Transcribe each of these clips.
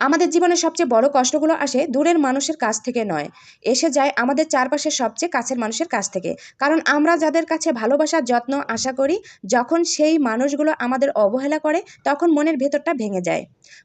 আমাদের জীবনে সবচেয়ে বড় কষ্টগুলো আসে দূরের মানুষের কাছ থেকে নয়। এসে যায় আমাদের চারপাশের সবচেয়ে কাছের মানুষের কাছ থেকে। কারণ আমরা যাদের কাছে ভালোবাসার যত্ন, আশা করি, যখন সেই মানুষগুলো আমাদের অবহেলা করে, তখন মনের ভেতরটা ভেঙে যায়।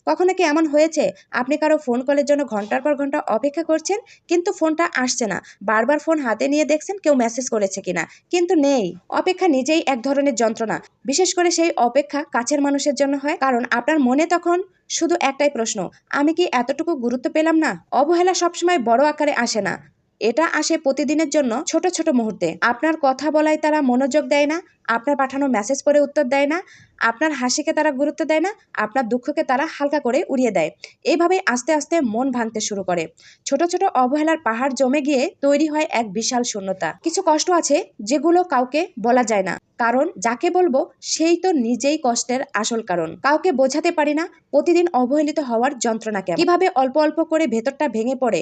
কখনো কি এমন হয়েছে? আপনি কারও ফোন কলের জন্য ঘণ্টার পর ঘণ্টা অপেক্ষা করছেন, কিন্তু ফোনটা আসছে না। বারবার ফোন হাতে নিয়ে দেখছেন কেউ মেসেজ করেছে কিনা। কিন্তু নেই। অপেক্ষা নিজেই এক ধরনের যন্ত্রণা। বিশেষ করে সেই অপেক্ষা কাছের মানুষের জন্য হয়। কারণ আপনার মনে তখন শুধু একটাই প্রশ্ন, আমি কি এতটুকু গুরুত্ব পেলাম না? অবহেলা সবসময় বড় আকারে আসে না। এটা আসে প্রতিদিনের জন্য ছোট ছোট মুহূর্তে। আপনার কথা বলায় তারা মনোযোগ দেয় না, আপনার পাঠানো মেসেজ পড়ে উত্তর দেয় না, আপনার হাসিকে তারা গুরুত্ব দেয় না, আপনার দুঃখকে তারা হালকা করে উড়িয়ে দেয়। এইভাবে আস্তে আস্তে মন ভাঙতে শুরু করে। ছোট ছোট অবহেলার পাহাড় জমে গিয়ে তৈরি হয় এক বিশাল শূন্যতা। কিছু কষ্ট আছে যেগুলো কাউকে বলা যায় না। কারণ যাকে বলব সেই তো নিজেই কষ্টের আসল কারণ। কাউকে বোঝাতে পারি না প্রতিদিন অবহেলিত হওয়ার যন্ত্রণা কেমন। কীভাবে অল্প অল্প করে ভেতরটা ভেঙে পড়ে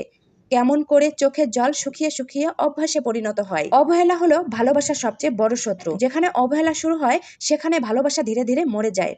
কেমন করে চোখের জল শুকিয়ে শুকিয়ে অভ্যাসে পরিণত হয়। অবহেলা হলো ভালোবাসার সবচেয়ে বড় শত্রু। যেখানে অবহেলা শুরু হয়, সেখানে ভালোবাসা ধীরে ধীরে মরে যায়।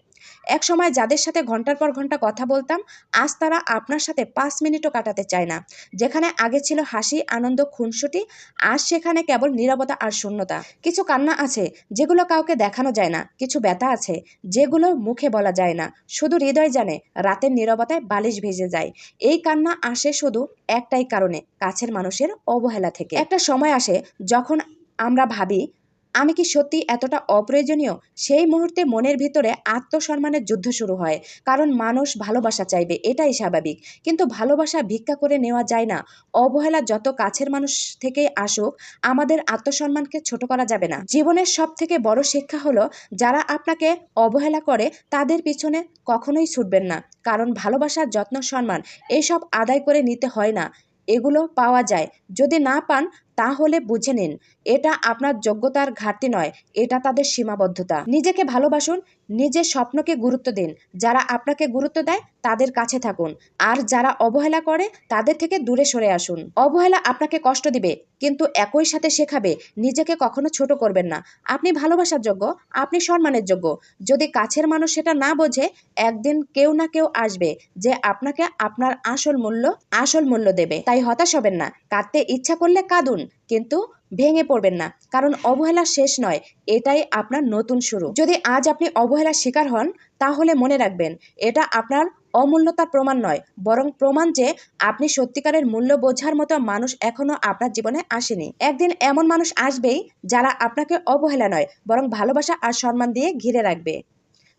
এক সময় যাদের সাথে ঘণ্টার পর ঘণ্টা কথা বলতাম, আজ তারা আপনার সাথে পাঁচ মিনিটও কাটাতে চায় না। যেখানে আগে ছিল হাসি, আনন্দ, খুনসুটি, আজ সেখানে কেবল নীরবতা আর শূন্যতা। কিছু কান্না আছে, যেগুলো কাউকে দেখানো যায় না। কিছু ব্যথা আছে, যেগুলো মুখে বলা যায় না। শুধু হৃদয় জানে, রাতের নীরবতায় বালিশ ভেজে যায়। এই কান্না আসে শুধু একটাই কারণে, কাছের মানুষের অবহেলা থেকে। একটা সময় আসে যখন আমরা ভাবি আমি কি সত্যি এতটা অপ্রয়োজনীয়? সেই মুহূর্তে মনের ভিতরে আত্মসম্মানের যুদ্ধ শুরু হয়। কারণ মানুষ ভালোবাসা চাইবে, এটাই স্বাভাবিক। কিন্তু ভালোবাসা ভিক্ষা করে নেওয়া যায় না। অবহেলা যত কাছের মানুষ থেকেই আসুক, আমাদের আত্মসম্মানকে ছোট করা যাবে না। জীবনের সব থেকে বড় শিক্ষা হলো, যারা আপনাকে অবহেলা করে, তাদের পিছনে কখনোই ছুটবেন না। কারণ ভালোবাসার যত্ন, সম্মান এইসব আদায় করে নিতে হয় না। এগুলো পাওয়া যায়। যদি না পান তাহলে বুঝে নিন, এটা আপনার যোগ্যতার ঘাটতি নয়, এটা তাদের সীমাবদ্ধতা। নিজেকে ভালোবাসুন, নিজের স্বপ্নকে গুরুত্ব দিন। যারা আপনাকে গুরুত্ব দেয়, তাদের কাছে থাকুন। আর যারা অবহেলা করে, তাদের থেকে দূরে সরে আসুন। অবহেলা আপনাকে কষ্ট দিবে, কিন্তু একই সাথে শেখাবে, নিজেকে কখনো ছোট করবেন না। আপনি ভালোবাসার যোগ্য, আপনি সম্মানের যোগ্য। যদি কাছের মানুষ সেটা না বোঝে, একদিন কেউ না কেউ আসবে, যে আপনাকে আপনার আসল মূল্য আসল মূল্য দেবে। তাই হতাশ হবেন না, কাঁদতে ইচ্ছা করলে কাঁদুন। কিন্তু ভেঙে পড়বেন না। কারণ অবহেলা শেষ নয়, এটাই আপনার নতুন শুরু। যদি আজ আপনি অবহেলার শিকার হন, তাহলে মনে রাখবেন, এটা আপনার অমূল্যতার প্রমাণ নয়, বরং প্রমাণ যে আপনি সত্যিকারের মূল্য বোঝার মতো মানুষ এখনও আপনার জীবনে আসেনি। একদিন এমন মানুষ আসবেই যারা আপনাকে অবহেলা নয়, বরং ভালোবাসা আর সম্মান দিয়ে ঘিরে রাখবে।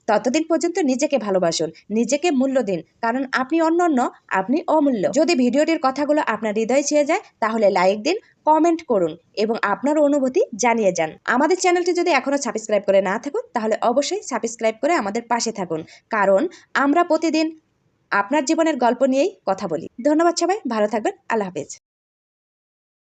ততদিন পর্যন্ত নিজেকে ভালোবাসুন, নিজেকে মূল্য দিন। কারণ আপনি অন্যান্য আপনি অমূল্য। যদি ভিডিওটির কথাগুলো আপনার হৃদয় ছেয়ে যায়, তাহলে লাইক দিন, কমেন্ট করুন এবং আপনার অনুভূতি জানিয়ে যান। আমাদের চ্যানেলটি যদি এখনও সাবস্ক্রাইব করে না থাকুন, তাহলে অবশ্যই সাবস্ক্রাইব করে আমাদের পাশে থাকুন। কারণ আমরা প্রতিদিন আপনার জীবনের গল্প নিয়েই কথা বলি। ধন্যবাদ সবাই, ভালো থাকবেন, আল্লাহ হাফেজ।